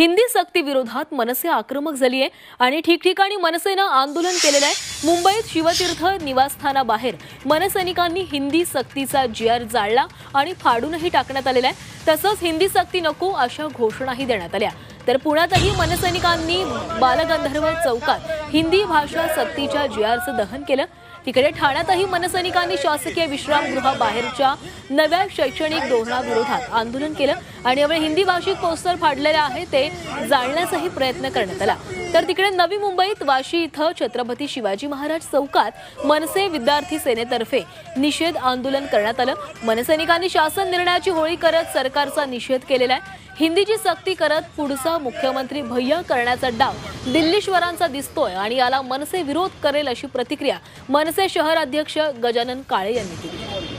हिंदी सक्ती विरोधात मनसे आक्रमक झाली आहे आणि ठिकठिकाणी मनसेनं आंदोलन केलेलं आहे. मुंबईत शिवतीर्थ निवासस्थानाबाहेर मनसैनिकांनी हिंदी सक्तीचा जी जाळला आणि फाडूनही टाकण्यात आलेला आहे. तसंच हिंदी सक्ती नको अशा घोषणाही देण्यात आल्या. तर पुण्यातही मनसैनिकांनी बालगंधर्व चौकात हिंदी भाषा सक्तीच्या जी आरचं दहन केलं. तिकडे ठाण्यातही मनसैनिकांनी शासकीय विश्रामगृहाबाहेरच्या नव्या शैक्षणिक धोरणाविरोधात आंदोलन केलं आणि यावेळी हिंदी भाषिक पोस्टर फाडलेले आहे ते जाळण्याचाही प्रयत्न करण्यात आला. तर तिकडे नवी मुंबईत वाशी इथं छत्रपती शिवाजी महाराज चौकात मनसे विद्यार्थी सेनेतर्फे निषेध आंदोलन करण्यात आलं. मनसैनिकांनी शासन निर्णयाची होळी करत सरकारचा निषेध केलेला आहे. हिंदीची सक्ती करत पुढचा मुख्यमंत्री भैया करण्याचा डाव दिल्लीश्वरांचा दिसतोय आणि याला मनसे विरोध करेल अशी प्रतिक्रिया मनसे शहर अध्यक्ष गजानन काळे यांनी दिली